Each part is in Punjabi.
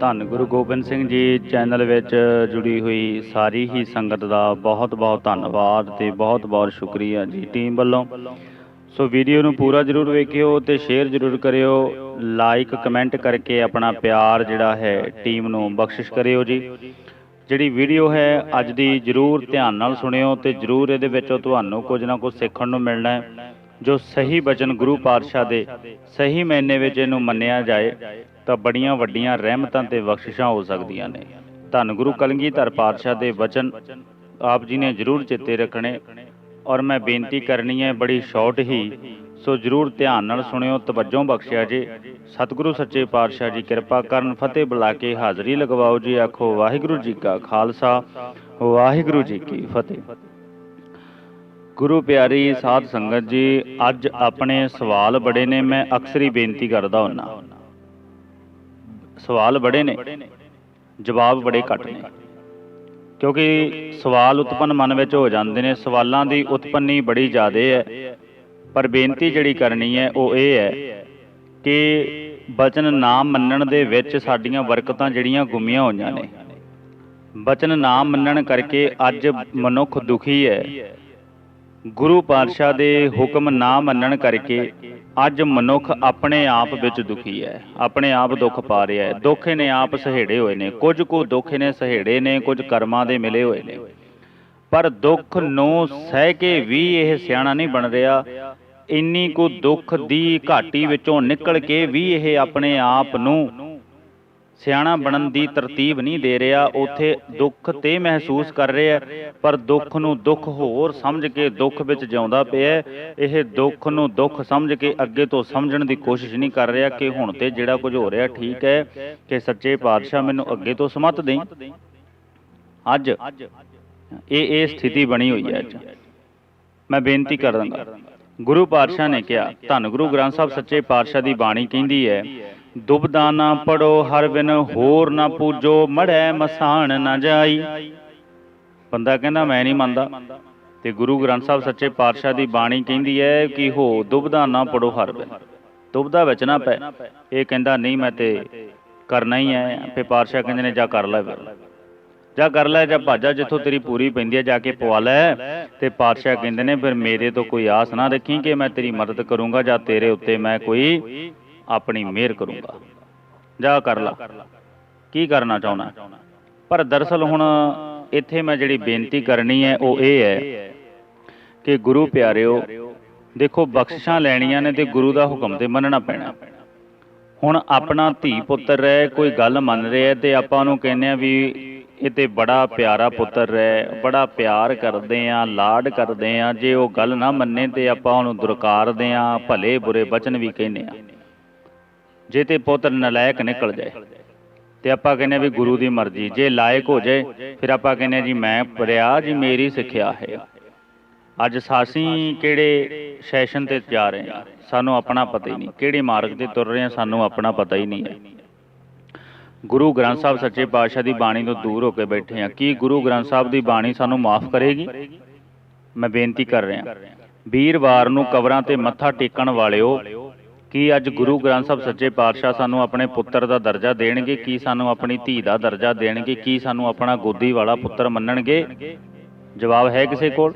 ਧੰਨ ਗੁਰੂ ਗੋਬਿੰਦ ਸਿੰਘ ਜੀ ਚੈਨਲ ਵਿੱਚ ਜੁੜੀ ਹੋਈ ਸਾਰੀ ਹੀ ਸੰਗਤ ਦਾ ਬਹੁਤ ਬਹੁਤ ਧੰਨਵਾਦ ਤੇ ਬਹੁਤ ਬਹੁਤ ਸ਼ੁਕਰੀਆ ਜੀ ਟੀਮ ਵੱਲੋਂ। ਸੋ ਵੀਡੀਓ ਨੂੰ ਪੂਰਾ ਜਰੂਰ ਵੇਖਿਓ ਤੇ ਸ਼ੇਅਰ ਜਰੂਰ ਕਰਿਓ, ਲਾਈਕ, ਕਮੈਂਟ ਕਰਕੇ ਆਪਣਾ ਪਿਆਰ ਜਿਹੜਾ ਹੈ ਟੀਮ ਨੂੰ ਬਖਸ਼ਿਸ਼ ਕਰਿਓ ਜੀ। ਜਿਹੜੀ ਵੀਡੀਓ ਹੈ ਅੱਜ ਦੀ ਜਰੂਰ ਧਿਆਨ ਨਾਲ ਸੁਣਿਓ ਤੇ ਜਰੂਰ ਇਹਦੇ ਵਿੱਚੋਂ ਤੁਹਾਨੂੰ ਕੁਝ ਨਾ ਕੁਝ ਸਿੱਖਣ ਨੂੰ ਮਿਲਣਾ ਹੈ। ਜੋ ਸਹੀ ਬਚਨ ਗੁਰੂ ਪਾਤਸ਼ਾਹ ਦੇ ਸਹੀ ਮੈਨੇ ਵਿੱਚ ਇਹਨੂੰ ਮੰਨਿਆ ਜਾਏ, ਤਾਂ ਬੜੀਆਂ ਵੱਡੀਆਂ ਰਹਿਮਤਾਂ ਤੇ ਬਖਸ਼ਿਸ਼ਾਂ ਹੋ ਸਕਦੀਆਂ ਨੇ। ਧੰਨ ਗੁਰੂ ਕਲਗੀਧਰ ਪਾਤਸ਼ਾਹ ਦੇ ਵਚਨ ਆਪ ਜੀ ਨੇ ਜਰੂਰ ਚਿੱਤੇ ਰੱਖਣੇ ਔਰ ਮੈਂ ਬੇਨਤੀ ਕਰਨੀ ਹੈ, ਬੜੀ ਸ਼ਾਰਟ ਹੀ, ਸੋ ਜਰੂਰ ਧਿਆਨ ਨਾਲ ਸੁਣਿਓ, ਤਵੱਜੋ ਬਖਸ਼ਿਆ ਜੀ। ਸਤਿਗੁਰੂ ਸੱਚੇ ਪਾਤਸ਼ਾਹ ਜੀ, ਕਿਰਪਾ ਕਰਨ, ਫਤਿਹ ਬੁਲਾ ਕੇ ਹਾਜ਼ਰੀ ਲਗਵਾਓ ਜੀ। ਆਖੋ, ਵਾਹਿਗੁਰੂ ਜੀ ਕਾ ਖਾਲਸਾ, ਵਾਹਿਗੁਰੂ ਜੀ ਕੀ ਫਤਿਹ। ਗੁਰੂ ਪਿਆਰੀ ਸਾਧ ਸੰਗਤ ਜੀ, ਅੱਜ ਆਪਣੇ ਸਵਾਲ ਬੜੇ ਨੇ, ਮੈਂ ਅਕਸਰ ਹੀ ਬੇਨਤੀ ਕਰਦਾ ਹੁੰਨਾ। ਸਵਾਲ ਬੜੇ ਨੇ, ਜਵਾਬ ਬੜੇ ਘੱਟ ਨੇ। ਕਿਉਂਕਿ ਸਵਾਲ ਉਤਪੰਨ ਮਨ ਵਿੱਚ ਹੋ ਜਾਂਦੇ ਨੇ, ਸਵਾਲਾਂ ਦੀ ਉਤਪੰਨੀ ਬੜੀ ਜ਼ਿਆਦਾ ਹੈ ਪਰ ਬੇਨਤੀ ਜਿਹੜੀ ਕਰਨੀ ਹੈ ਉਹ ਇਹ ਹੈ ਕਿ ਬਚਨ ਨਾ ਮੰਨਣ ਦੇ ਵਿੱਚ ਸਾਡੀਆਂ ਬਰਕਤਾਂ ਜਿਹੜੀਆਂ ਗੁੰਮੀਆਂ ਹੋਈਆਂ ਨੇ। ਬਚਨ ਨਾ ਮੰਨਣ ਕਰਕੇ ਅੱਜ ਮਨੁੱਖ ਦੁਖੀ ਹੈ ਗੁਰੂ ਪਾਤਸ਼ਾਹ ਦੇ ਹੁਕਮ ਨਾ ਮੰਨਣ ਕਰਕੇ ਅੱਜ ਮਨੁੱਖ ਆਪਣੇ ਆਪ ਵਿੱਚ ਦੁਖੀ ਹੈ, ਆਪਣੇ ਆਪ ਦੁੱਖ ਪਾ ਰਿਹਾ ਹੈ। ਦੁੱਖ ਨੇ ਆਪ ਸਹੇੜੇ ਹੋਏ ਨੇ, ਕੁਝ ਕੁ ਦੁੱਖ ਨੇ ਸਹੇੜੇ ਨੇ, ਕੁਝ ਕਰਮਾਂ ਦੇ ਮਿਲੇ ਹੋਏ ਨੇ। ਪਰ ਦੁੱਖ ਨੂੰ ਸਹਿ ਕੇ ਵੀ ਇਹ ਸਿਆਣਾ ਨਹੀਂ ਬਣ ਰਿਹਾ। ਇੰਨੀ ਕੁ ਦੁੱਖ ਦੀ ਘਾਟੀ ਵਿੱਚੋਂ ਨਿਕਲ ਕੇ ਵੀ ਇਹ ਆਪਣੇ ਆਪ ਨੂੰ ਸਿਆਣਾ ਬਣਨ ਦੀ ਤਰਤੀਬ ਨਹੀਂ ਦੇ ਰਿਹਾ, ਉਥੇ ਦੁੱਖ ਤੇ ਮਹਿਸੂਸ ਕਰ ਰਿਹਾ ਪਰ ਦੁੱਖ ਨੂੰ ਦੁੱਖ ਹੋਰ ਸਮਝ ਕੇ ਦੁੱਖ ਵਿੱਚ ਜਿਉਂਦਾ ਪਿਆ ਇਹ ਦੁੱਖ ਨੂੰ ਦੁੱਖ ਸਮਝ ਕੇ ਅੱਗੇ ਤੋਂ ਸਮਝਣ ਦੀ ਕੋਸ਼ਿਸ਼ ਨਹੀਂ ਕਰ ਰਿਹਾ ਕਿ ਹੁਣ ਤੇ ਜਿਹੜਾ ਕੁਝ ਹੋ ਰਿਹਾ ਠੀਕ ਹੈ, ਕਿ ਸੱਚੇ ਪਾਤਸ਼ਾਹ ਮੈਨੂੰ ਅੱਗੇ ਤੋਂ ਸਮਤ ਦੇਈ। ਅੱਜ ਇਹ ਇਹ ਸਥਿਤੀ ਬਣੀ ਹੋਈ ਹੈ ਅੱਜ। ਮੈਂ ਬੇਨਤੀ ਕਰਦਾਂਗਾ, ਗੁਰੂ ਪਾਤਸ਼ਾਹ ਨੇ ਕਿਹਾ, ਧੰਨ ਗੁਰੂ ਗ੍ਰੰਥ ਸਾਹਿਬ ਸੱਚੇ ਪਾਤਸ਼ਾਹ ਦੀ ਬਾਣੀ ਕਹਿੰਦੀ ਹੈ ਦੁਬਦਾ ਨਾ ਪੜੋ, ਹਰ ਬਿਨ ਹੋਰ ਨਾ ਪੂਜੋ, ਮੜੈ ਮਸਾਣ ਨਾ ਜਾਈ। ਬੰਦਾ ਕਹਿੰਦਾ, ਮੈਂ ਨਹੀਂ ਮੰਨਦਾ। ਤੇ ਗੁਰੂ ਗ੍ਰੰਥ ਸਾਹਿਬ ਸੱਚੇ ਪਾਤਸ਼ਾਹ ਦੀ ਬਾਣੀ ਕਹਿੰਦੀ ਹੈ ਕਿ ਹੋ, ਦੁਬਦਾ ਨਾ ਪੜੋ, ਹਰ ਬਿਨ। ਦੁਬਦਾ ਵਿੱਚ ਨਾ ਪੈ। ਇਹ ਕਹਿੰਦਾ, ਨਹੀਂ, ਮੈਂ ਤੇ ਕਰਨਾ ਹੀ ਹੈ। ਫੇ ਪਾਤਸ਼ਾਹ ਕਹਿੰਦੇ ਨੇ, ਜਾ ਕਰ ਲੈ ਫਿਰ। ਜਾ ਕਰ ਲੈ, ਜਾਂ ਭਾਜਾ, ਜਿੱਥੋਂ ਤੇਰੀ ਪੂਰੀ ਪੈਂਦੀ ਹੈ, ਜਾ ਕੇ ਪਵਾ ਲੈ। ਤੇ ਪਾਤਸ਼ਾਹ ਕਹਿੰਦੇ ਨੇ, ਫਿਰ ਮੇਰੇ ਤੋਂ ਕੋਈ ਆਸ ਨਾ ਰੱਖੀ ਕਿ ਮੈਂ ਤੇਰੀ ਮਦਦ ਕਰੂੰਗਾ, ਜਾਂ ਤੇਰੇ ਉੱਤੇ ਮੈਂ ਕੋਈ ਆਪਣੀ ਮਿਹਰ ਕਰੂੰਗਾ। ਜਾ ਕਰ ਲਾ। ਕੀ ਕਰਨਾ ਚਾਹੁੰਦਾ? ਪਰ ਦਰਸਲ ਹੁਣ ਇੱਥੇ ਮੈਂ ਜਿਹੜੀ ਬੇਨਤੀ ਕਰਨੀ ਹੈ, ਉਹ ਇਹ ਹੈ ਕਿ ਗੁਰੂ ਪਿਆਰਿਓ, ਦੇਖੋ ਬਖਸ਼ਿਸ਼ਾਂ ਲੈਣੀਆਂ ਨੇ ਤੇ ਗੁਰੂ ਦਾ ਹੁਕਮ ਤੇ ਮੰਨਣਾ ਪੈਣਾ। ਹੁਣ ਆਪਣਾ ਧੀ ਪੁੱਤਰ ਹੈ, ਕੋਈ ਗੱਲ ਮੰਨ ਰਿਹਾ ਤੇ ਆਪਾਂ ਉਹਨੂੰ ਕਹਿੰਦੇ ਆ ਵੀ ਇਹ ਤੇ ਬੜਾ ਪਿਆਰਾ ਪੁੱਤਰ ਹੈ, ਬੜਾ ਪਿਆਰ ਕਰਦੇ ਆ ਲਾਡ ਕਰਦੇ ਆ ਜੇ ਉਹ ਗੱਲ ਨਾ ਮੰਨੇ ਤੇ ਆਪਾਂ ਉਹਨੂੰ ਦੁਰਕਾਰਦੇ ਆ ਭਲੇ ਬੁਰੇ ਬਚਨ ਵੀ ਕਹਿੰਦੇ ਆ ਜੇ ਤੇ ਪੁੱਤ ਨਲਾਇਕ ਨਿਕਲ ਜਾਏ। ਤੇ ਆਪਾਂ ਕਹਿੰਦੇ ਵੀ ਗੁਰੂ ਦੀ ਮਰਜ਼ੀ, ਜੇ ਲਾਇਕ ਹੋ ਜਾਏ, ਫਿਰ ਆਪਾਂ ਕਹਿੰਦੇ ਆ ਜੀ ਮੈਂ ਪੜਿਆ, ਜੀ ਮੇਰੀ ਸਿੱਖਿਆ ਹੈ। ਅੱਜ ਸਾਸੀ ਕਿਹੜੇ ਸੈਸ਼ਨ ਤੇ ਜਾ ਰਹੇ ਹਾਂ? ਸਾਨੂੰ ਆਪਣਾ ਪਤਾ ਹੀ ਨਹੀਂ। ਕਿਹੜੇ ਮਾਰਗ ਤੇ ਤੁਰ ਰਹੇ ਹਾਂ, ਸਾਨੂੰ ਆਪਣਾ ਪਤਾ ਹੀ ਨਹੀਂ ਹੈ। ਗੁਰੂ ਗ੍ਰੰਥ ਸਾਹਿਬ ਸੱਚੇ ਪਾਤਸ਼ਾਹ ਦੀ ਬਾਣੀ ਤੋਂ ਦੂਰ ਹੋ ਕੇ ਬੈਠੇ ਹਾਂ। ਕੀ ਗੁਰੂ ਗ੍ਰੰਥ ਸਾਹਿਬ ਦੀ ਬਾਣੀ ਸਾਨੂੰ ਮਾਫ ਕਰੇਗੀ? ਮੈਂ ਬੇਨਤੀ ਕਰ ਰਿਹਾ। ਵੀਰਵਾਰ ਨੂੰ ਕਬਰਾਂ ਤੇ ਮੱਥਾ ਟੇਕਣ ਵਾਲਿਓ ਕੀ ਅੱਜ ਗੁਰੂ ਗ੍ਰੰਥ ਸਾਹਿਬ ਸੱਚੇ ਪਾਤਸ਼ਾਹ ਸਾਨੂੰ ਆਪਣੇ ਪੁੱਤਰ ਦਾ ਦਰਜਾ ਦੇਣਗੇ? ਕੀ ਸਾਨੂੰ ਆਪਣੀ ਧੀ ਦਾ ਦਰਜਾ ਦੇਣਗੇ? ਕੀ ਸਾਨੂੰ ਆਪਣਾ ਗੋਦੀ ਵਾਲਾ ਪੁੱਤਰ ਮੰਨਣਗੇ? ਜਵਾਬ ਹੈ ਕਿਸੇ ਕੋਲ?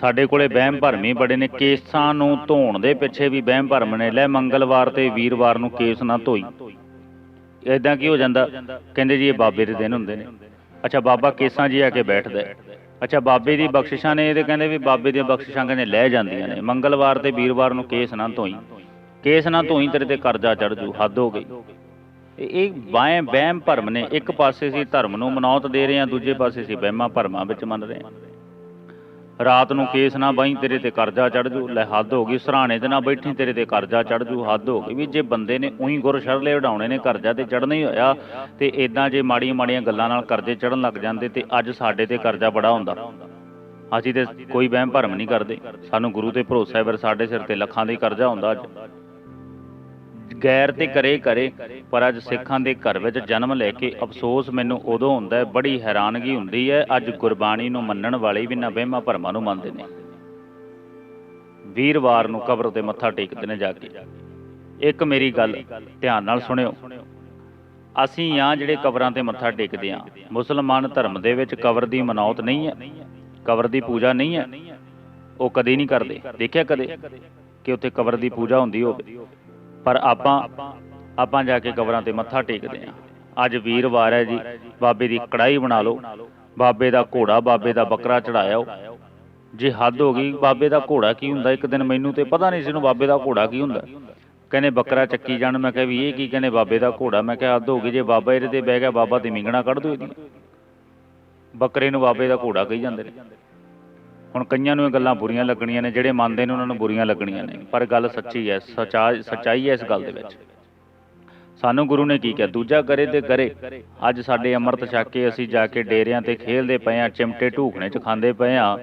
ਸਾਡੇ ਕੋਲੇ ਵਹਿਮ ਭਰਮੀ ਬੜੇ ਨੇ। ਕੇਸਾਂ ਨੂੰ ਧੋਣ ਦੇ ਪਿੱਛੇ ਵੀ ਵਹਿਮ ਭਰਮ ਨੇ। ਲੈ ਮੰਗਲਵਾਰ ਤੇ ਵੀਰਵਾਰ ਨੂੰ ਕੇਸ ਨਾ ਧੋਈ। ਇਦਾਂ ਕੀ ਹੋ ਜਾਂਦਾ? ਕਹਿੰਦੇ ਜੀ ਇਹ ਬਾਬੇ ਦੇ ਦਿਨ ਹੁੰਦੇ ਨੇ। ਅੱਛਾ, ਬਾਬਾ ਕੇਸਾਂ ਜੀ ਆ ਕੇ ਬੈਠਦਾ ਅੱਛਾ, ਬਾਬੇ ਦੀ ਬਖਸ਼ਿਸ਼ਾਂ ਨੇ ਇਹਦੇ ਕਹਿੰਦੇ ਵੀ ਬਾਬੇ ਦੀਆਂ ਬਖਸ਼ਿਸ਼ਾਂ ਕਹਿੰਦੇ ਲੈ ਜਾਂਦੀਆਂ ਨੇ। ਮੰਗਲਵਾਰ ਤੇ ਵੀਰਵਾਰ ਨੂੰ ਕੇਸ ਨਾ ਧੋਈ। ਕੇਸ ਨਾ ਧੋਈ, ਤੇਰੇ ਤੇ ਕਰਜ਼ਾ ਚੜ ਜੂ, ਹੱਦ ਹੋ ਗਈ। ਇਹ ਇਹ ਬਾਏ ਵਹਿਮ ਭਰਮ ਨੇ। ਇੱਕ ਪਾਸੇ ਸੀ ਧਰਮ ਨੂੰ ਮਨੌਤ ਦੇ ਰਹੇ ਆ ਦੂਜੇ ਪਾਸੇ ਸੀ ਵਹਿਮਾਂ ਭਰਮਾਂ ਵਿੱਚ ਮੰਨ ਰਹੇ ਆ ਰਾਤ ਨੂੰ ਕੇਸ ਨਾ ਬਾਈ, ਤੇਰੇ ਤੇ ਕਰਜ਼ਾ ਚੜ ਜੂ। ਲੈ ਹੱਦ ਹੋ ਗਈ, ਸਰਾਣੇ ਤੇ ਨਾ ਬੈਠੀ, ਤੇਰੇ ਤੇ ਕਰਜ਼ਾ ਚੜ ਜੂ। ਹੱਦ ਹੋ ਗਈ ਵੀ ਜੇ ਬੰਦੇ ਨੇ ਉਹੀ ਗੁਰ ਸ਼ਰਲੇ ਉਡਾਉਣੇ ਨੇ, ਕਰਜ਼ਾ ਤੇ ਚੜਨਾ ਹੀ ਹੋਇਆ, ਤੇ ਇਦਾਂ ਜੇ ਮਾੜੀਆਂ ਮਾੜੀਆਂ ਗੱਲਾਂ ਨਾਲ ਕਰਜ਼ੇ ਚੜਨ ਲੱਗ ਜਾਂਦੇ, ਤੇ ਅੱਜ ਸਾਡੇ ਤੇ ਕਰਜ਼ਾ ਬੜਾ ਹੁੰਦਾ। ਅਸੀਂ ਤੇ ਕੋਈ ਵਹਿਮ ਭਰਮ ਨਹੀਂ ਕਰਦੇ। ਸਾਨੂੰ ਗੁਰੂ ਤੇ ਭਰੋਸਾ ਹੈ, ਫਿਰ ਸਾਡੇ ਸਿਰ ਤੇ ਲੱਖਾਂ ਦਾ ਹੀ ਕਰਜ਼ਾ ਹੁੰਦਾ ਅੱਜ। ਗੈਰ ਤੇ ਕਰੇ ਕਰੇ ਪਰ ਅੱਜ ਸਿੱਖਾਂ ਦੇ ਘਰ ਵਿੱਚ ਜਨਮ ਲੈ ਕੇ ਅਫਸੋਸ ਮੈਨੂੰ ਉਦੋਂ ਹੁੰਦਾ ਹੈ ਬੜੀ ਹੈਰਾਨਗੀ ਹੁੰਦੀ ਹੈ ਅੱਜ ਗੁਰਬਾਣੀ ਨੂੰ ਮੰਨਣ ਵਾਲੇ ਵੀ ਨਾ ਵਹਿਮਾਂ ਭਰਮਾਂ ਨੂੰ ਮੰਨਦੇ ਨੇ। ਵੀਰਵਾਰ ਨੂੰ ਕਬਰ ਤੇ ਮੱਥਾ ਟੇਕਦੇ ਨੇ ਜਾ ਕੇ। ਇੱਕ ਮੇਰੀ ਗੱਲ ਧਿਆਨ ਨਾਲ ਸੁਣਿਓ। ਅਸੀਂ ਆ ਜਿਹੜੇ ਕਬਰਾਂ ਤੇ ਮੱਥਾ ਟੇਕਦੇ ਆ ਮੁਸਲਮਾਨ ਧਰਮ ਦੇ ਵਿੱਚ ਕਬਰ ਦੀ ਮਨੌਤ ਨਹੀਂ ਹੈ। ਕਬਰ ਦੀ ਪੂਜਾ ਨਹੀਂ ਹੈ। ਉਹ ਕਦੇ ਨਹੀਂ ਕਰਦੇ। ਦੇਖਿਆ ਕਦੇ ਕਿ ਉੱਥੇ ਕਬਰ ਦੀ ਪੂਜਾ ਹੁੰਦੀ ਹੋਵੇ। ਪਰ ਆਪਾਂ ਆਪਾਂ ਜਾ ਕੇ ਕਬਰਾਂ ਤੇ ਮੱਥਾ ਟੇਕਦੇ ਆ ਅੱਜ ਵੀਰਵਾਰ ਹੈ ਜੀ, ਬਾਬੇ ਦੀ ਕੜਾਈ ਬਣਾ ਲਓ। ਬਾਬੇ ਦਾ ਘੋੜਾ, ਬਾਬੇ ਦਾ ਬੱਕਰਾ ਚੜਾਇਆ ਜੇ ਹੱਦ ਹੋ ਗਈ, ਬਾਬੇ ਦਾ ਘੋੜਾ ਕੀ ਹੁੰਦਾ? ਇੱਕ ਦਿਨ ਮੈਨੂੰ ਤੇ ਪਤਾ ਨਹੀਂ ਸੀ ਨੂੰ ਬਾਬੇ ਦਾ ਘੋੜਾ ਕੀ ਹੁੰਦਾ। ਕਹਿੰਦੇ ਬੱਕਰਾ ਚੱਕੀ ਜਾਣ, ਮੈਂ ਕਿਹਾ ਵੀ ਇਹ ਕੀ ਕਹਿੰਦੇ ਬਾਬੇ ਦਾ ਘੋੜਾ? ਮੈਂ ਕਿਹਾ ਹੱਦ ਹੋ ਗਈ, ਜੇ ਬਾਬਾ ਇਹਦੇ ਤੇ ਬਹਿ ਗਿਆ, ਬਾਬਾ ਤੇ ਮਿੰਗਣਾ ਕੱਢ ਦੋ ਇਹਦੀ ਬੱਕਰੇ ਨੂੰ ਬਾਬੇ ਦਾ ਘੋੜਾ ਕਹੀ ਜਾਂਦੇ ਨੇ। ਹੁਣ ਕਈਆਂ ਨੂੰ ਇਹ ਗੱਲਾਂ ਬੁਰੀਆਂ ਲੱਗਣੀਆਂ ਨੇ ਜਿਹੜੇ ਮੰਨਦੇ ਨੇ ਉਹਨਾਂ ਨੂੰ ਬੁਰੀਆਂ ਲੱਗਣੀਆਂ ਨੇ। ਪਰ ਗੱਲ ਸੱਚੀ ਹੈ ਸਚਾ ਸਚਾਈ ਹੈ ਇਸ ਗੱਲ ਦੇ ਵਿੱਚ। ਸਾਨੂੰ ਗੁਰੂ ਨੇ ਕੀ ਕਿਹਾ? ਦੂਜਾ ਕਰੇ ਤੇ ਕਰੇ। ਅੱਜ ਸਾਡੇ ਅੰਮ੍ਰਿਤ ਛਕ ਕੇ ਅਸੀਂ ਜਾ ਕੇ ਡੇਰਿਆਂ ਤੇ ਖੇਲਦੇ ਪਏ ਆ ਚਿਮਟੇ ਢੂਕਣੇ ਚ ਖਾਂਦੇ ਪਏ ਆ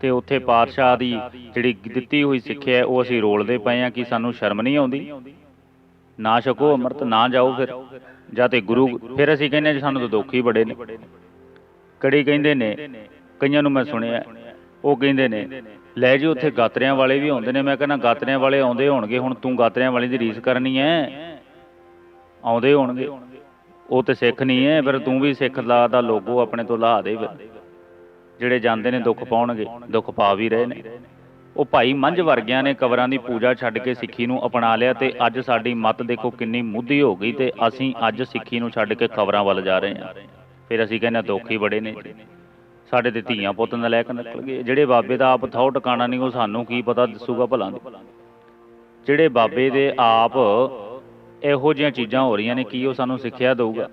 ਤੇ ਉੱਥੇ ਪਾਤਸ਼ਾਹ ਦੀ ਜਿਹੜੀ ਦਿੱਤੀ ਹੋਈ ਸਿੱਖਿਆ ਹੈ, ਉਹ ਅਸੀਂ ਰੋਲਦੇ ਪਏ ਆ ਕਿ ਸਾਨੂੰ ਸ਼ਰਮ ਨਹੀਂ ਆਉਂਦੀ। ਨਾ ਛਕੋ ਅੰਮ੍ਰਿਤ ਨਾ ਜਾਓ ਫਿਰ। ਜਾਂ ਤੇ ਗੁਰੂ ਫਿਰ ਅਸੀਂ ਕਹਿੰਦੇ ਹਾਂ ਜੀ ਸਾਨੂੰ ਤਾਂ ਦੁੱਖ ਹੀ ਬੜੇ ਨੇ। ਕੜੀ ਕਹਿੰਦੇ ਨੇ ਕਈਆਂ ਨੂੰ ਮੈਂ ਸੁਣਿਆ ਉਹ ਕਹਿੰਦੇ ਨੇ, ਲੈ ਜੀ, ਉੱਥੇ ਗਾਤਰਿਆਂ ਵਾਲੇ ਵੀ ਆਉਂਦੇ ਨੇ। ਮੈਂ ਕਹਿੰਦਾ, ਗਾਤਰਿਆਂ ਵਾਲੇ ਆਉਂਦੇ ਹੋਣਗੇ, ਹੁਣ ਤੂੰ ਗਾਤਰਿਆਂ ਵਾਲੇ ਦੀ ਰੀਸ ਕਰਨੀ ਹੈ ਆਉਂਦੇ ਹੋਣਗੇ। ਉਹ ਤੇ ਸਿੱਖ ਨਹੀਂ ਹੈ ਫਿਰ ਤੂੰ ਵੀ ਸਿੱਖ ਲਾ ਦਾ ਲੋਗੋ ਆਪਣੇ ਤੋਂ ਲਾ ਦੇ ਜਿਹੜੇ ਜਾਂਦੇ ਨੇ ਦੁੱਖ ਪਾਉਣਗੇ, ਦੁੱਖ ਪਾ ਵੀ ਰਹੇ ਨੇ। ਉਹ ਭਾਈ ਮੰਝ ਵਰਗਿਆਂ ਨੇ ਕਬਰਾਂ ਦੀ ਪੂਜਾ ਛੱਡ ਕੇ ਸਿੱਖੀ ਨੂੰ ਅਪਣਾ ਲਿਆ ਤੇ ਅੱਜ ਸਾਡੀ ਮੱਤ ਦੇਖੋ ਕਿੰਨੀ ਮੁੱਧੀ ਹੋ ਗਈ ਤੇ ਅਸੀਂ ਅੱਜ ਸਿੱਖੀ ਨੂੰ ਛੱਡ ਕੇ ਕਬਰਾਂ ਵੱਲ ਜਾ ਰਹੇ ਹਾਂ। ਫਿਰ ਅਸੀਂ ਕਹਿੰਦੇ ਹਾਂ, ਦੁੱਖ ਹੀ ਬੜੇ ਨੇ। ਸਾਡੇ ਤੇ ਧੀਆਂ ਪੁੱਤ ਨਲਾਇਕ ਨਿਕਲ ਗਏ। ਜਿਹੜੇ ਬਾਬੇ ਦਾ ਆਪ ਥਾਉ ਟਿਕਾਣਾ ਨਹੀਂ, ਉਹ ਸਾਨੂੰ ਕੀ ਪਤਾ ਦੱਸੂਗਾ ਭਲਾ ਜਿਹੜੇ ਬਾਬੇ ਦੇ ਆਪ ਇਹੋ ਜਿਹੀਆਂ ਚੀਜ਼ਾਂ ਹੋ ਰਹੀਆਂ ਨੇ, ਕੀ ਉਹ ਸਾਨੂੰ ਸਿੱਖਿਆ ਦਊਗਾ?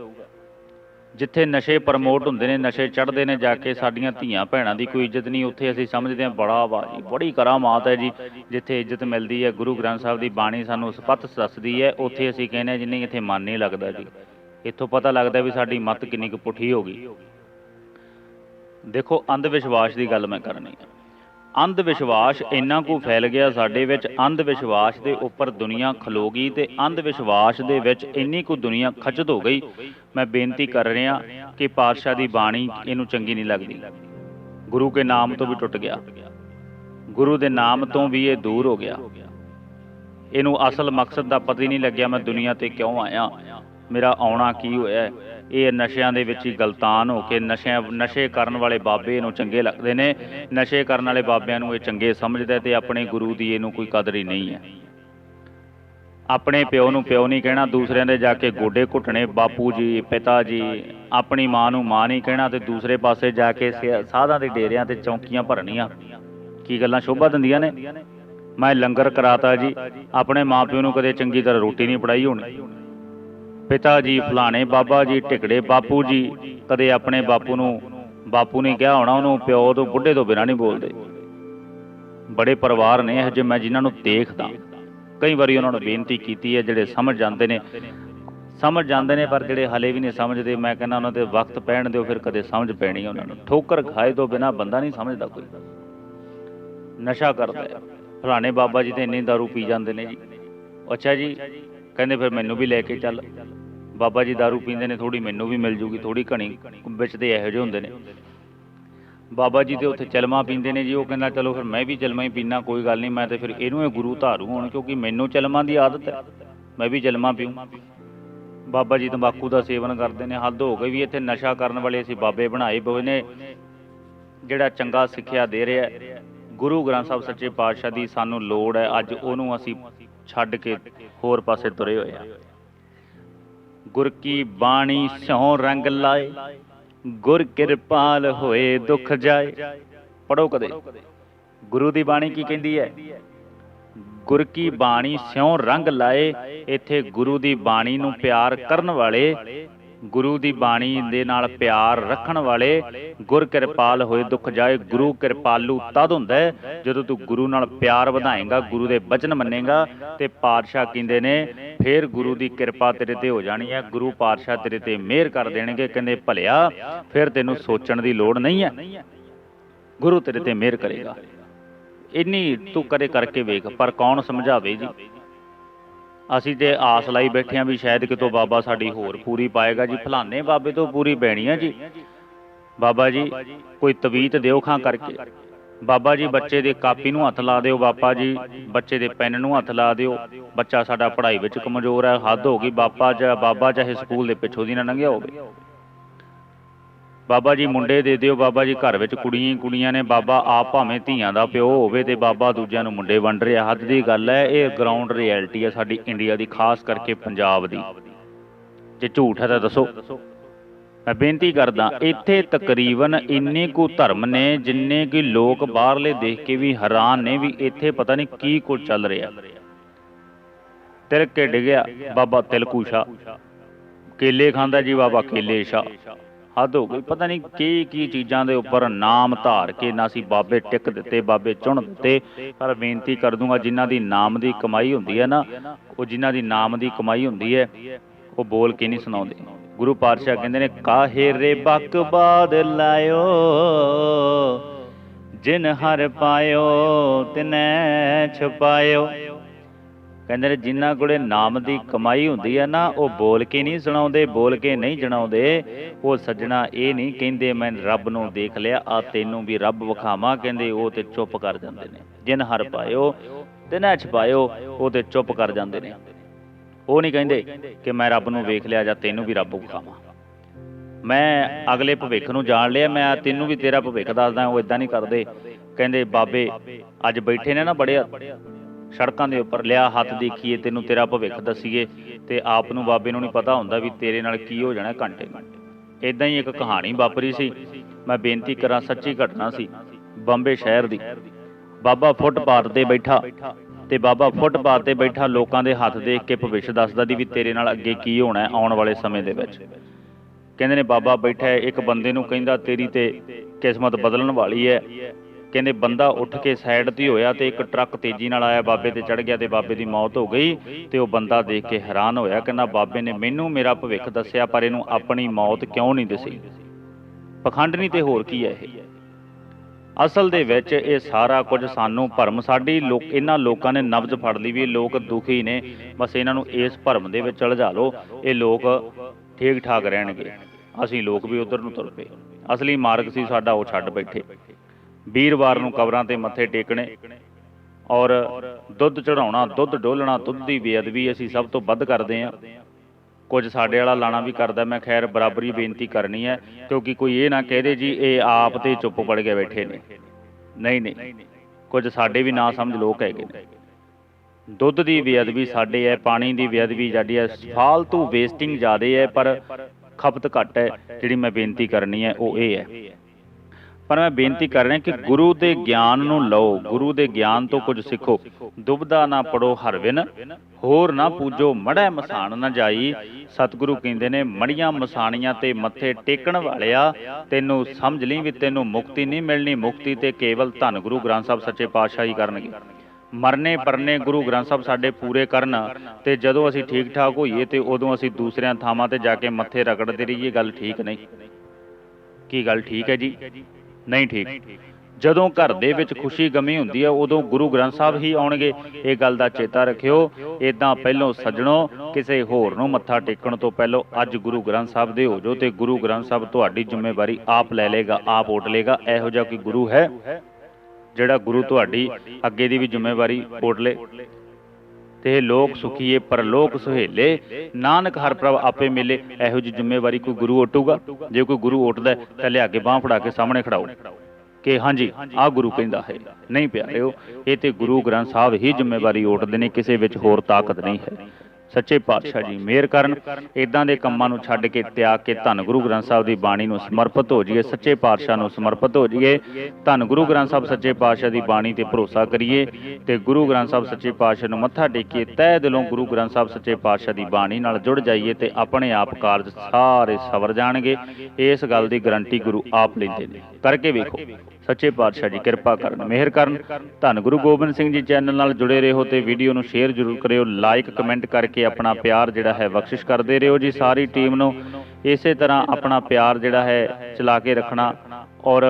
ਜਿੱਥੇ ਨਸ਼ੇ ਪ੍ਰਮੋਟ ਹੁੰਦੇ ਨੇ, ਨਸ਼ੇ ਚੜ੍ਹਦੇ ਨੇ, ਜਾ ਕੇ ਸਾਡੀਆਂ ਧੀਆਂ ਭੈਣਾਂ ਦੀ ਕੋਈ ਇੱਜ਼ਤ ਨਹੀਂ, ਉੱਥੇ ਅਸੀਂ ਸਮਝਦੇ ਹਾਂ, ਬੜਾ ਵਾ ਜੀ, ਬੜੀ ਕਰਾਮਾਤ ਹੈ ਜੀ, ਜਿੱਥੇ ਇੱਜ਼ਤ ਮਿਲਦੀ ਹੈ, ਗੁਰੂ ਗ੍ਰੰਥ ਸਾਹਿਬ ਦੀ ਬਾਣੀ ਸਾਨੂੰ ਸਪੱਤ ਦੱਸਦੀ ਹੈ, ਉੱਥੇ ਅਸੀਂ ਕਹਿੰਦੇ ਹਾਂ, ਜਿੰਨੀ ਇੱਥੇ ਮਨ ਨਹੀਂ ਲੱਗਦਾ ਜੀ। ਇੱਥੋਂ ਪਤਾ ਲੱਗਦਾ ਵੀ ਸਾਡੀ ਮੱਤ ਕਿੰਨੀ ਕੁ ਪੁੱਠੀ ਹੋ ਗਈ। ਦੇਖੋ ਅੰਧ ਵਿਸ਼ਵਾਸ ਦੀ ਗੱਲ ਮੈਂ ਕਰਨੀ ਹੈ ਅੰਧ ਵਿਸ਼ਵਾਸ ਇੰਨਾ ਕੁ ਫੈਲ ਗਿਆ ਸਾਡੇ ਵਿੱਚ ਅੰਧ ਵਿਸ਼ਵਾਸ ਦੇ ਉੱਪਰ ਦੁਨੀਆ ਖਲੋ ਗਈ ਤੇ ਅੰਧ ਵਿਸ਼ਵਾਸ ਦੇ ਵਿੱਚ ਇੰਨੀ ਕੁ ਦੁਨੀਆ ਖਚਤ ਹੋ ਗਈ। ਮੈਂ ਬੇਨਤੀ ਕਰ ਰਿਹਾ ਕਿ ਪਾਤਸ਼ਾਹ ਦੀ ਬਾਣੀ ਇਹਨੂੰ ਚੰਗੀ ਨਹੀਂ ਲੱਗਦੀ। ਗੁਰੂ ਕੇ ਨਾਮ ਤੋਂ ਵੀ ਟੁੱਟ ਗਿਆ। ਗੁਰੂ ਦੇ ਨਾਮ ਤੋਂ ਵੀ ਇਹ ਦੂਰ ਹੋ ਗਿਆ। ਇਹਨੂੰ ਅਸਲ ਮਕਸਦ ਦਾ ਪਤਾ ਹੀ ਨਹੀਂ ਲੱਗਿਆ ਮੈਂ ਦੁਨੀਆ ਤੇ ਕਿਉਂ ਆਇਆ। ਮੇਰਾ ਆਉਣਾ ਕੀ ਹੋਇਆ ਇਹ ਨਸ਼ਿਆਂ ਦੇ ਵਿੱਚ ਹੀ ਗਲਤਾਨ ਹੋ ਕੇ ਨਸ਼ਿਆਂ, ਨਸ਼ੇ ਕਰਨ ਵਾਲੇ ਬਾਬੇ ਇਹਨੂੰ ਚੰਗੇ ਲੱਗਦੇ ਨੇ। ਨਸ਼ੇ ਕਰਨ ਵਾਲੇ ਬਾਬਿਆਂ ਨੂੰ ਇਹ ਚੰਗੇ ਸਮਝਦਾ ਤੇ ਆਪਣੇ ਗੁਰੂ ਦੀ ਇਹਨੂੰ ਕੋਈ ਕਦਰ ਹੀ ਨਹੀਂ ਹੈ। ਆਪਣੇ ਪਿਓ ਨੂੰ ਪਿਓ ਨਹੀਂ ਕਹਿਣਾ, ਦੂਸਰਿਆਂ ਦੇ ਜਾ ਕੇ ਗੋਡੇ ਘੁੱਟਣੇ, ਬਾਪੂ ਜੀ, ਪਿਤਾ ਜੀ, ਆਪਣੀ ਮਾਂ ਨੂੰ ਮਾਂ ਨਹੀਂ ਕਹਿਣਾ ਤੇ ਦੂਸਰੇ ਪਾਸੇ ਜਾ ਕੇ ਸਿ- ਸਾਧਾਂ ਦੇ ਡੇਰਿਆਂ ਤੇ ਚੌਂਕੀਆਂ ਭਰਨੀਆਂ। ਕੀ ਗੱਲਾਂ ਸ਼ੋਭਾ ਦਿੰਦੀਆਂ ਨੇ? ਮੈਂ ਲੰਗਰ ਕਰਾਤਾ ਜੀ, ਆਪਣੇ ਮਾਪਿਓ ਨੂੰ ਕਦੇ ਚੰਗੀ ਤਰ੍ਹਾਂ ਰੋਟੀ ਨਹੀਂ ਪੜਾਈ ਹੋਣੀ। ਪਿਤਾ ਜੀ ਫਲਾਣੇ ਬਾਬਾ ਜੀ ਟਿਕੜੇ ਬਾਪੂ ਜੀ, ਕਦੇ ਆਪਣੇ ਬਾਪੂ ਨੂੰ ਬਾਪੂ ਨੇ ਕਿਹਾ ਹੋਣਾ, ਉਹਨੂੰ ਪਿਓ ਤੋਂ ਬੁੱਢੇ ਤੋਂ ਬਿਨਾਂ ਨਹੀਂ ਬੋਲਦੇ। ਬੜੇ ਪਰਿਵਾਰ ਨੇ ਇਹੋ ਜਿਹੇ, ਮੈਂ ਜਿਨ੍ਹਾਂ ਨੂੰ ਦੇਖਦਾ। ਕਈ ਵਾਰੀ ਉਹਨਾਂ ਨੂੰ ਬੇਨਤੀ ਕੀਤੀ ਹੈ, ਜਿਹੜੇ ਸਮਝ ਜਾਂਦੇ ਨੇ। ਸਮਝ ਜਾਂਦੇ ਨੇ, ਪਰ ਜਿਹੜੇ ਹਲੇ ਵੀ ਨਹੀਂ ਸਮਝਦੇ, ਮੈਂ ਕਹਿੰਦਾ ਉਹਨਾਂ ਤੇ ਵਕਤ ਪੈਣ ਦਿਓ, ਫਿਰ ਕਦੇ ਸਮਝ ਪੈਣੀ ਉਹਨਾਂ ਨੂੰ। ਠੋਕਰ ਖਾਏ ਤੋਂ ਬਿਨਾਂ ਬੰਦਾ ਨਹੀਂ ਸਮਝਦਾ ਕੋਈ। ਨਸ਼ਾ ਕਰਦਾ ਹੈ। ਫਲਾਣੇ ਬਾਬਾ ਜੀ ਤੇ ਇੰਨੀ ਦਾਰੂ ਪੀ ਜਾਂਦੇ ਨੇ ਜੀ। ਅੱਛਾ ਜੀ, ਕਹਿੰਦੇ ਫਿਰ ਮੈਨੂੰ ਵੀ ਲੈ ਕੇ ਚੱਲ। ਬਾਬਾ ਜੀ ਦਾਰੂ ਪੀਂਦੇ ਨੇ ਥੋੜੀ ਮੈਨੂੰ ਵੀ ਮਿਲ ਜੂਗੀ ਥੋੜੀ ਘਣੀ ਵਿੱਚ ਤੇ ਇਹੋ ਜਿਹੇ ਹੁੰਦੇ ਨੇ। ਬਾਬਾ ਜੀ ਤੇ ਉੱਥੇ ਚਲਮਾ ਪੀਂਦੇ ਨੇ ਜੀ, ਉਹ ਕਹਿੰਦਾ ਚਲੋ ਫਿਰ ਮੈਂ ਵੀ ਚਲਮਾ ਹੀ ਪੀਣਾ ਕੋਈ ਗੱਲ ਨਹੀਂ, ਮੈਂ ਤੇ ਫਿਰ ਇਹਨੂੰ ਇਹ ਗੁਰੂ ਧਾਰੂ ਹੋਣ, ਕਿਉਂਕਿ ਮੈਨੂੰ ਚਲਮਾ ਦੀ ਆਦਤ ਹੈ, ਮੈਂ ਵੀ ਚਲਮਾ ਪੀਉ ਬਾਬਾ ਜੀ ਤੰਬਾਕੂ ਦਾ ਸੇਵਨ ਕਰਦੇ ਨੇ, ਹੱਦ ਹੋ ਗਈ ਵੀ ਇੱਥੇ ਨਸ਼ਾ ਕਰਨ ਵਾਲੇ ਅਸੀਂ ਬਾਬੇ ਬਣਾਏ ਹੋਏ ਨੇ, ਜਿਹੜਾ ਚੰਗਾ ਸਿੱਖਿਆ ਦੇ ਰਿਹਾ ਗੁਰੂ ਗ੍ਰੰਥ ਸਾਹਿਬ ਸੱਚੇ ਪਾਤਸ਼ਾਹ ਦੀ ਸਾਨੂੰ ਲੋੜ ਹੈ, ਅੱਜ ਉਹਨੂੰ ਅਸੀਂ ਛੱਡ ਕੇ ਹੋਰ ਪਾਸੇ ਤੁਰੇ ਹੋਏ ਆ ਗੁਰ ਕੀ ਬਾਣੀ ਸਿਉ ਰੰਗ ਲਾਏ, ਗੁਰ ਕਿਰਪਾਲ ਹੋਏ ਦੁੱਖ ਜਾਏ। ਪੜੋ ਕਦੇ। ਗੁਰੂ ਦੀ ਬਾਣੀ ਕੀ ਕਹਿੰਦੀ ਹੈ? ਗੁਰ ਕੀ ਬਾਣੀ ਸਿਉ ਰੰਗ ਲਾਏ, ਇੱਥੇ ਗੁਰੂ ਦੀ ਬਾਣੀ ਨੂੰ ਪਿਆਰ ਕਰਨ ਵਾਲੇ ਗੁਰੂ ਦੀ ਬਾਣੀ ਦੇ ਨਾਲ ਪਿਆਰ ਰੱਖਣ ਵਾਲੇ ਗੁਰ ਕਿਰਪਾਲ ਹੋਏ ਦੁੱਖ ਜਾਏ, ਗੁਰੂ ਕਿਰਪਾਲੂ ਤਦ ਹੁੰਦਾ ਜਦੋਂ ਤੂੰ ਗੁਰੂ ਨਾਲ ਪਿਆਰ ਵਧਾਏਗਾ, ਗੁਰੂ ਦੇ ਬਚਨ ਮੰਨੇਗਾ ਤੇ ਪਾਤਸ਼ਾਹ ਕਹਿੰਦੇ ਨੇ, ਫੇਰ ਗੁਰੂ ਦੀ ਕਿਰਪਾ ਤੇਰੇ ਤੇ ਹੋ ਜਾਣੀ ਹੈ, ਗੁਰੂ ਪਾਤਸ਼ਾਹ ਤੇਰੇ ਤੇ ਮਿਹਰ ਕਰ ਦੇਣਗੇ। ਕਹਿੰਦੇ, ਭਲਿਆ, ਫਿਰ ਤੈਨੂੰ ਸੋਚਣ ਦੀ ਲੋੜ ਨਹੀਂ ਹੈ। ਗੁਰੂ ਤੇਰੇ ਤੇ ਮਿਹਰ ਕਰੇਗਾ। ਇੰਨੀ ਤੂੰ ਕਰੇ ਕਰਕੇ ਵੇਖ, ਪਰ ਕੌਣ ਸਮਝਾਵੇ ਜੀ? ਅਸੀਂ ਤੇ ਆਸ ਲਾਈ ਬੈਠੇ ਆਂ ਵੀ ਸ਼ਾਇਦ ਕਿਤੋਂ ਬਾਬਾ ਸਾਡੀ ਹੋਰ ਪੂਰੀ ਪਾਏਗਾ ਜੀ। ਫਲਾਣੇ ਬਾਬੇ ਤੋਂ ਪੂਰੀ ਪੈਣੀ ਆ ਜੀ। ਬਾਬਾ ਜੀ, ਕੋਈ ਤਵੀਤ ਦਿਓ ਖਾਂ ਕਰਕੇ। ਬਾਬਾ ਜੀ, ਬੱਚੇ ਦੇ ਕਾਪੀ ਨੂੰ ਹੱਥ ਲਾ ਦਿਓ ਬਾਬਾ ਜੀ। ਬੱਚੇ ਦੇ ਪੈਨ ਨੂੰ ਹੱਥ ਲਾ ਦਿਓ। ਬੱਚਾ ਸਾਡਾ ਪੜ੍ਹਾਈ ਵਿੱਚ ਕਮਜ਼ੋਰ ਹੈ ਹੱਦ ਹੋ ਗਈ। ਬਾਬਾ ਜਾਂ ਬਾਬਾ ਚਾਹੇ ਸਕੂਲ ਦੇ ਪਿੱਛੋਂ ਦੀ ਨਾ ਲੰਘਿਆ ਹੋਵੇ। ਬਾਬਾ ਜੀ ਮੁੰਡੇ ਦੇ ਦਿਓ, ਬਾਬਾ ਜੀ ਘਰ ਵਿੱਚ ਕੁੜੀਆਂ ਹੀ ਕੁੜੀਆਂ ਨੇ, ਬਾਬਾ ਆਪ ਭਾਵੇਂ ਧੀਆਂ ਦਾ ਪਿਓ ਹੋਵੇ ਤੇ ਬਾਬਾ ਦੂਜਿਆਂ ਨੂੰ ਮੁੰਡੇ ਵੰਡ ਰਿਹਾ। ਹੱਦ ਦੀ ਗੱਲ ਹੈ, ਇਹ ਗਰਾਊਂਡ ਰਿਐਲਿਟੀ ਹੈ ਸਾਡੀ ਇੰਡੀਆ ਦੀ, ਖਾਸ ਕਰਕੇ ਪੰਜਾਬ ਦੀ। ਜੇ ਝੂਠ ਹੈ ਤਾਂ ਦੱਸੋ। ਮੈਂ ਬੇਨਤੀ ਕਰਦਾ, ਇੱਥੇ ਤਕਰੀਬਨ ਇੰਨੇ ਕੁ ਧਰਮ ਨੇ ਜਿੰਨੇ ਕਿ ਲੋਕ ਬਾਹਰਲੇ ਦੇਖ ਕੇ ਵੀ ਹੈਰਾਨ ਨੇ ਵੀ ਇੱਥੇ ਪਤਾ ਨਹੀਂ ਕੀ ਕੁਝ ਚੱਲ ਰਿਹਾ। ਤਿਲਕ ਕੇ ਡਿੱਗਿਆ ਬਾਬਾ ਤਿਲਕੂ ਸ਼ਾ ਕੇਲੇ ਖਾਂਦਾ ਜੀ ਬਾਬਾ ਕੇਲੇ ਸ਼ਾ ਹੱਦ ਹੋ ਗਈ। ਪਤਾ ਨਹੀਂ ਕੀ ਕੀ ਚੀਜ਼ਾਂ ਦੇ ਉੱਪਰ ਨਾਮ ਧਾਰ ਕੇ ਨਾ ਸੀ ਬਾਬੇ ਟਿਕ ਦਿੱਤੇ, ਬਾਬੇ ਚੁਣ ਦਿੱਤੇ। ਪਰ ਬੇਨਤੀ ਕਰ ਦੂੰਗਾ, ਜਿਨ੍ਹਾਂ ਦੀ ਨਾਮ ਦੀ ਕਮਾਈ ਹੁੰਦੀ ਹੈ ਨਾ, ਉਹ ਜਿਨ੍ਹਾਂ ਦੀ ਨਾਮ ਦੀ ਕਮਾਈ ਹੁੰਦੀ ਹੈ, ਉਹ ਬੋਲ ਕੇ ਨਹੀਂ ਸੁਣਾਉਂਦੇ। ਗੁਰੂ ਪਾਤਸ਼ਾਹ ਕਹਿੰਦੇ ਨੇ, ਕਾਹੇ ਰੇ ਬਕਬਾਦ ਲਾਇਓ, ਜਿਨ ਹਰ ਪਾਇਓ, ਤਿਨੈ ਛਪਾਇਓ। ਕਹਿੰਦੇ ਨੇ, ਜਿਨ੍ਹਾਂ ਕੋਲੇ ਨਾਮ ਦੀ ਕਮਾਈ ਹੁੰਦੀ ਹੈ ਨਾ, ਉਹ ਬੋਲ ਕੇ ਨਹੀਂ ਸੁਣਾਉਂਦੇ, ਬੋਲ ਕੇ ਨਹੀਂ ਜਣਾਉਂਦੇ। ਉਹ ਸੱਜਣਾ ਇਹ ਨਹੀਂ ਕਹਿੰਦੇ, ਮੈਂ ਰੱਬ ਨੂੰ ਦੇਖ ਲਿਆ ਆ ਤੈਨੂੰ ਵੀ ਰੱਬ ਵਿਖਾਵਾਂ, ਕਹਿੰਦੇ, ਉਹ ਤੇ ਚੁੱਪ ਕਰ ਜਾਂਦੇ ਨੇ। ਜਿਨ ਹਰ ਪਾਇਓ ਤਿਨੈ ਛਪਾਇਓ ਉਹ ਤੇ ਚੁੱਪ ਕਰ ਜਾਂਦੇ ਨੇ। ਉਹ ਨਹੀਂ ਕਹਿੰਦੇ ਕਿ ਮੈਂ ਰੱਬ ਨੂੰ ਵੇਖ ਲਿਆ ਜਾਂ ਤੈਨੂੰ ਵੀ ਰੱਬ ਵਿਖਾਵਾਂ। ਮੈਂ ਅਗਲੇ ਭਵਿੱਖ ਨੂੰ ਜਾਣ ਲਿਆ, ਮੈਂ ਤੈਨੂੰ ਵੀ ਤੇਰਾ ਭਵਿੱਖ ਦੱਸਦਾ, ਉਹ ਇਦਾਂ ਨਹੀਂ ਕਰਦੇ। ਕਹਿੰਦੇ, ਬਾਬੇ, ਅੱਜ ਬੈਠੇ ਨੇ ਨਾ ਬੜੇ ਸੜਕਾਂ ਦੇ ਉੱਪਰ ਲਿਆ ਹੱਥ ਦੇਖੀਏ, ਤੈਨੂੰ ਤੇਰਾ ਭਵਿੱਖ ਦੱਸੀਏ। ਤੇ ਆਪ ਨੂੰ ਬਾਬੇ ਨੂੰ ਨਹੀਂ ਪਤਾ ਹੁੰਦਾ ਵੀ ਤੇਰੇ ਨਾਲ ਕੀ ਹੋ ਜਾਣਾ ਘੰਟੇ। ਘੰਟੇ ਇਦਾਂ ਹੀ ਇੱਕ ਕਹਾਣੀ ਵਾਪਰੀ ਸੀ। ਮੈਂ ਬੇਨਤੀ ਕਰਾਂ ਸੱਚੀ ਘਟਨਾ ਸੀ। ਬੰਬੇ ਸ਼ਹਿਰ ਦੀ। ਬਾਬਾ ਫੁੱਟਪਾਥ ਤੇ ਬੈਠਾ। ਤੇ ਬਾਬਾ ਫੁੱਟਪਾਥ ਤੇ ਬੈਠਾ ਲੋਕਾਂ ਦੇ ਹੱਥ ਦੇਖ ਕੇ ਭਵਿੱਖ ਦੱਸਦਾ ਦੀ ਵੀ ਤੇਰੇ ਨਾਲ ਅੱਗੇ ਕੀ ਹੋਣਾ ਆਉਣ ਵਾਲੇ ਸਮੇਂ ਦੇ ਵਿੱਚ। ਕਹਿੰਦੇ ਨੇ, ਬਾਬਾ ਬੈਠਾ ਇੱਕ ਬੰਦੇ ਨੂੰ ਕਹਿੰਦਾ, ਤੇਰੀ ਤੇ ਕਿਸਮਤ ਬਦਲਣ ਵਾਲੀ ਹੈ। ਕਹਿੰਦੇ ਬੰਦਾ ਉੱਠ ਕੇ ਸਾਈਡ ਤੇ ਹੋਇਆ ਤੇ ਇੱਕ ਟਰੱਕ ਤੇਜ਼ੀ ਨਾਲ ਆਇਆ। ਬਾਬੇ ਤੇ ਚੜ ਗਿਆ ਤੇ ਬਾਬੇ ਦੀ ਮੌਤ ਹੋ ਗਈ ਤੇ ਉਹ ਬੰਦਾ ਦੇਖ ਕੇ ਹੈਰਾਨ ਹੋਇਆ, ਕਹਿੰਦਾ, ਬਾਬੇ ਨੇ ਮੈਨੂੰ ਮੇਰਾ ਭਵਿੱਖ ਦੱਸਿਆ, ਪਰ ਇਹਨੂੰ ਆਪਣੀ ਮੌਤ ਕਿਉਂ ਨਹੀਂ ਦੱਸੀ? ਪਖੰਡ ਨਹੀਂ ਤੇ ਹੋਰ ਕੀ ਹੈ ਇਹ? ਅਸਲ ਦੇ ਵਿੱਚ ਇਹ ਸਾਰਾ ਕੁਝ ਸਾਨੂੰ ਭਰਮ, ਸਾਡੀ ਲੋਕ, ਇਹਨਾਂ ਲੋਕਾਂ ਨੇ ਨਬਜ਼ ਫੜ ਲਈ ਵੀ ਲੋਕ ਦੁਖੀ ਨੇ। ਬਸ ਇਹਨਾਂ ਨੂੰ ਇਸ ਭਰਮ ਦੇ ਵਿੱਚ ਉਲਝਾ ਲਓ, ਇਹ ਲੋਕ ਠੀਕ ਠਾਕ ਰਹਿਣਗੇ। ਅਸੀਂ ਲੋਕ ਵੀ ਉਧਰ ਨੂੰ ਤੁਰ ਪਏ। ਅਸਲੀ ਮਾਰਗ ਸੀ ਸਾਡਾ ਉਹ ਛੱਡ ਬੈਠੇ। ਵੀਰਵਾਰ ਨੂੰ ਕਬਰਾਂ ਤੇ ਮੱਥੇ ਟੇਕਣੇ ਔਰ ਦੁੱਧ ਚੜਾਉਣਾ ਦੁੱਧ ਡੋਲਣਾ, ਦੁੱਧ ਦੀ ਬੇਅਦਬੀ ਅਸੀਂ ਸਭ ਤੋਂ ਵੱਧ ਕਰਦੇ ਹਾਂ। ਕੁਝ ਸਾਡੇ ਵਾਲਾ ਲਾਣਾ ਵੀ ਕਰਦਾ, ਮੈਂ ਖੈਰ ਬਰਾਬਰੀ ਬੇਨਤੀ ਕਰਨੀ ਹੈ, ਕਿਉਂਕਿ ਕੋਈ ਇਹ ਨਾ ਕਹਦੇ ਜੀ, ਇਹ ਆਪ ਤੇ ਚੁੱਪ ਪੜ ਕੇ ਬੈਠੇ ਨੇ। ਨਹੀਂ ਨਹੀਂ, ਕੁਝ ਸਾਡੇ ਵੀ ਨਾ ਸਮਝ ਲੋਕ ਹੈਗੇ ਨੇ। ਦੁੱਧ ਦੀ ਬੇਅਦਬੀ ਸਾਡੇ ਹੈ, ਪਾਣੀ ਦੀ ਬੇਅਦਬੀ ਜਿਹੜੀ ਹੈ, ਫਾਲਤੂ ਵੇਸਟਿੰਗ ਜ਼ਿਆਦੇ ਹੈ, ਪਰ ਖਪਤ ਘੱਟ ਹੈ, ਜਿਹੜੀ ਮੈਂ ਬੇਨਤੀ ਕਰਨੀ ਹੈ, ਉਹ ਇਹ ਹੈ। ਪਰ ਮੈਂ ਬੇਨਤੀ ਕਰ ਰਿਹਾ ਕਿ ਗੁਰੂ ਦੇ ਗਿਆਨ ਨੂੰ ਲਓ, ਗੁਰੂ ਦੇ ਗਿਆਨ ਤੋਂ ਕੁਝ ਸਿੱਖੋ। ਦੁਬਦਾ ਨਾ ਪੜੋ ਹਰਵਿਨ, ਹੋਰ ਨਾ ਪੂਜੋ ਮੜੈ ਮਸਾਣ ਨਾ ਜਾਈ। ਸਤਿਗੁਰੂ ਕਹਿੰਦੇ ਨੇ, ਮੜੀਆਂ ਮਸਾਣੀਆਂ ਤੇ ਮੱਥੇ ਟੇਕਣ ਵਾਲਿਆ, ਤੈਨੂੰ ਸਮਝ ਲਈ ਵੀ ਤੈਨੂੰ ਮੁਕਤੀ ਨਹੀਂ ਮਿਲਣੀ। ਮੁਕਤੀ ਤੇ ਕੇਵਲ ਧੰਨ ਗੁਰੂ ਗ੍ਰੰਥ ਸਾਹਿਬ ਸੱਚੇ ਪਾਤਸ਼ਾਹ ਹੀ ਕਰਨਗੇ। ਮਰਨੇ ਪਰਨੇ ਗੁਰੂ ਗ੍ਰੰਥ ਸਾਹਿਬ ਸਾਡੇ ਪੂਰੇ ਕਰਨ ਤੇ ਜਦੋਂ ਅਸੀਂ ਠੀਕ ਠਾਕ ਹੋਈਏ ਤੇ ਉਦੋਂ ਅਸੀਂ ਦੂਸਰਿਆਂ ਥਾਵਾਂ ਤੇ ਜਾ ਕੇ ਮੱਥੇ ਰਗੜਦੇ ਰਹੀਏ, ਗੱਲ ਠੀਕ ਨਹੀਂ। ਕੀ ਗੱਲ ਠੀਕ ਹੈ ਜੀ? ਨਹੀਂ ਠੀਕ। ਜਦੋਂ ਘਰ ਦੇ ਵਿੱਚ ਖੁਸ਼ੀ ਗਮੀ ਹੁੰਦੀ ਹੈ ਉਦੋਂ ਗੁਰੂ ਗ੍ਰੰਥ ਸਾਹਿਬ ਹੀ ਆਉਣਗੇ। ਇਹ ਗੱਲ ਦਾ ਚੇਤਾ ਰੱਖਿਓ ਇਦਾਂ ਪਹਿਲੋਂ ਸੱਜਣੋ, ਕਿਸੇ ਹੋਰ ਨੂੰ ਮੱਥਾ ਟੇਕਣ ਤੋਂ ਪਹਿਲਾਂ ਅੱਜ ਗੁਰੂ ਗ੍ਰੰਥ ਸਾਹਿਬ ਦੇ ਹੋ ਜਾਓ ਤੇ ਗੁਰੂ ਗ੍ਰੰਥ ਸਾਹਿਬ ਤੁਹਾਡੀ ਜ਼ਿੰਮੇਵਾਰੀ ਆਪ ਲੈ ਲੇਗਾ ਆਪ ਓਟ ਲੇਗਾ ਇਹੋ ਜਿਹਾ ਕੋਈ ਗੁਰੂ ਹੈ, ਜਿਹੜਾ ਗੁਰੂ ਤੁਹਾਡੀ ਅੱਗੇ ਦੀ ਵੀ ਜ਼ਿੰਮੇਵਾਰੀ ਓਟ ਲੇ? ਤੇ ਲੋਕ ਸੁਖੀਏ ਪਰਲੋਕ ਸੁਹੇਲੇ। ਨਾਨਕ ਹਰ ਪ੍ਰਭ ਆਪੇ ਮਿਲੇ। ਇਹੋ ਜਿਹੀ ਜ਼ਿੰਮੇਵਾਰੀ ਕੋਈ ਗੁਰੂ ਓਟੂਗਾ ਜੇ ਕੋਈ ਗੁਰੂ ਓਟਦਾ ਤਾਂ ਲਿਆ ਕੇ ਬਾਹ ਫੜਾ ਕੇ ਸਾਹਮਣੇ ਖੜਾਓ। ਕਿ ਹਾਂਜੀ, ਆਹ ਗੁਰੂ ਕਹਿੰਦਾ ਹੈ। ਨਹੀਂ ਪਿਆਰਿਓ, ਇਹ ਤੇ ਗੁਰੂ ਗ੍ਰੰਥ ਸਾਹਿਬ ਹੀ ਜ਼ਿੰਮੇਵਾਰੀ ਓਟਦੇ ਨੇ, ਕਿਸੇ ਵਿੱਚ ਹੋਰ ਤਾਕਤ ਨਹੀਂ ਹੈ। ਸੱਚੇ ਪਾਤਸ਼ਾਹ ਜੀ ਮਿਹਰ ਕਰਨ ਇਦਾਂ ਦੇ ਕੰਮਾਂ ਨੂੰ ਛੱਡ ਕੇ ਤਿਆਗ ਕੇ ਧੰਨ ਗੁਰੂ ਗ੍ਰੰਥ ਸਾਹਿਬ ਦੀ ਬਾਣੀ ਨੂੰ ਸਮਰਪਿਤ ਹੋ ਜਾਈਏ ਸੱਚੇ ਪਾਤਸ਼ਾਹ ਨੂੰ ਸਮਰਪਿਤ ਹੋ ਜਾਈਏ ਧੰਨ ਗੁਰੂ ਗ੍ਰੰਥ ਸਾਹਿਬ ਸੱਚੇ ਪਾਤਸ਼ਾਹ ਦੀ ਬਾਣੀ ਤੇ ਭਰੋਸਾ ਕਰੀਏ ਤੇ ਗੁਰੂ ਗ੍ਰੰਥ ਸਾਹਿਬ ਸੱਚੇ ਪਾਤਸ਼ਾਹ ਨੂੰ ਮੱਥਾ ਟੇਕੀਏ ਤਹਿ ਦਿਲੋਂ ਗੁਰੂ ਗ੍ਰੰਥ ਸਾਹਿਬ ਸੱਚੇ ਪਾਤਸ਼ਾਹ ਦੀ ਬਾਣੀ ਨਾਲ ਜੁੜ ਜਾਈਏ ਤੇ ਆਪਣੇ ਆਪ ਕਾਰਜ ਸਾਰੇ ਸਵਰ ਜਾਣਗੇ ਇਸ ਗੱਲ ਦੀ ਗਾਰੰਟੀ ਗੁਰੂ ਆਪ ਲੈਂਦੇ ਨੇ। ਕਰਕੇ ਵੇਖੋ। ਸੱਚੇ ਪਾਤਸ਼ਾਹ ਜੀ, ਕਿਰਪਾ ਕਰਨ, ਮਿਹਰ ਕਰਨ। ਧੰਨ ਗੁਰੂ ਗੋਬਿੰਦ ਸਿੰਘ ਜੀ ਚੈਨਲ ਨਾਲ ਜੁੜੇ ਰਹੋ ਤੇ ਵੀਡੀਓ ਨੂੰ ਸ਼ੇਅਰ ਜ਼ਰੂਰ ਕਰਿਓ, ਲਾਈਕ, ਕਮੈਂਟ ਕਰਕੇ ਆਪਣਾ ਪਿਆਰ ਜਿਹੜਾ ਹੈ ਬਖਸ਼ਿਸ਼ ਕਰਦੇ ਰਹੋ ਜੀ ਸਾਰੀ ਟੀਮ ਨੂੰ। ਇਸੇ ਤਰ੍ਹਾਂ ਆਪਣਾ ਪਿਆਰ ਜਿਹੜਾ ਹੈ ਚਲਾ ਕੇ ਰੱਖਣਾ ਔਰ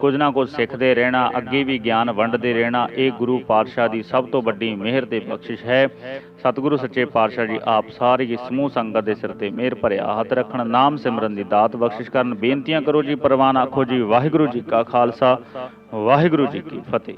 ਕੁਝ ਨਾ ਕੁਝ ਸਿੱਖਦੇ ਰਹਿਣਾ, ਅੱਗੇ ਵੀ ਗਿਆਨ ਵੰਡਦੇ ਰਹਿਣਾ, ਇਹ ਗੁਰੂ ਪਾਤਸ਼ਾਹ ਦੀ ਸਭ ਤੋਂ ਵੱਡੀ ਮਿਹਰ ਤੇ ਬਖਸ਼ਿਸ਼ ਹੈ। ਸਤਿਗੁਰੂ ਸੱਚੇ ਪਾਤਸ਼ਾਹ ਜੀ ਆਪ ਸਾਰੀ ਸਮੂਹ ਸੰਗਤ ਦੇ ਸਿਰ ਤੇ ਮਿਹਰ ਭਰਿਆ ਹੱਥ ਰੱਖਣ, ਨਾਮ ਸਿਮਰਨ ਦੀ ਦਾਤ ਬਖਸ਼ਿਸ਼ ਕਰਨ, ਬੇਨਤੀਆਂ ਕਰੋ ਜੀ, ਪ੍ਰਵਾਨ ਆਖੋ ਜੀ, ਵਾਹਿਗੁਰੂ ਜੀ ਕਾ ਖਾਲਸਾ, ਵਾਹਿਗੁਰੂ ਜੀ ਕੀ ਫਤਿਹ।